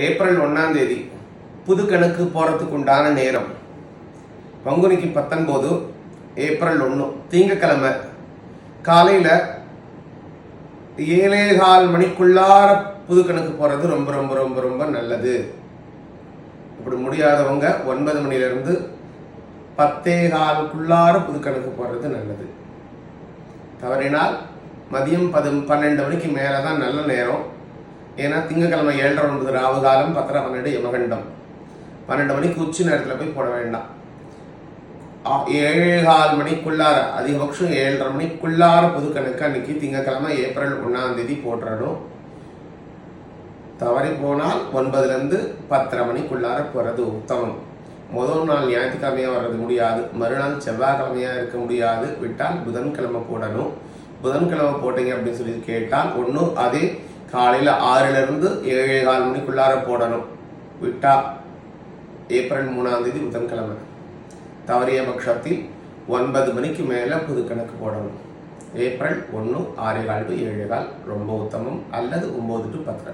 April ஒன்றாம் தேதி புது கணக்கு போகிறதுக்கு உண்டான நேரம். பங்குனிக்கு பத்தொன்பது ஏப்ரல் ஒன்று திங்கக்கிழமை காலையில் ஏழே கால் மணிக்குள்ளார புது கணக்கு போகிறது ரொம்ப ரொம்ப ரொம்ப ரொம்ப நல்லது. இப்படி முடியாதவங்க ஒன்பது மணிலேருந்து பத்தே காலுக்குள்ளார புது கணக்கு போடுறது நல்லது. தவறினால் மதியம் பது பன்னெண்டு மணிக்கு மேலே தான் நல்ல நேரம். ஏன்னா திங்கக்கிழமை ஏழரை ஒன்பது ராவு காலம் பத்தரை பன்னெண்டு யமகண்டம். பன்னெண்டு மணிக்கு உச்சி நேரத்தில் போய் போட வேண்டாம். ஆ- கால் மணிக்குள்ளார அதிகபட்சம் ஏழரை மணிக்குள்ளார புது கணக்கு அன்னைக்கு திங்கக்கிழமை ஏப்ரல் ஒன்றாம் தேதி போட்டுறணும். தவறி போனால் ஒன்பதுலேருந்து பத்தரை மணிக்குள்ளார போகிறது உத்தமம். முதல் நாள் ஞாயிற்றுக்கிழமையாக வர்றது முடியாது. மறுநாள் செவ்வாய்க்கிழமையாக இருக்க முடியாது. விட்டால் புதன்கிழமை போடணும். புதன்கிழமை போட்டீங்க அப்படின்னு சொல்லி கேட்டால் ஒன்று அதே காலையில் ஆறிலிருந்து ஏழே கால் மணிக்குள்ளார போடணும். விட்டா ஏப்ரல் மூணாம் தேதி புதன்கிழமை. தவறிய பட்சத்தில் ஒன்பது மணிக்கு மேலே புது கணக்கு போடணும். ஏப்ரல் ஒன்று ஆறே கால் டு ஏழு கால் ரொம்ப உத்தமம் அல்லது ஒம்பது டு பத்து.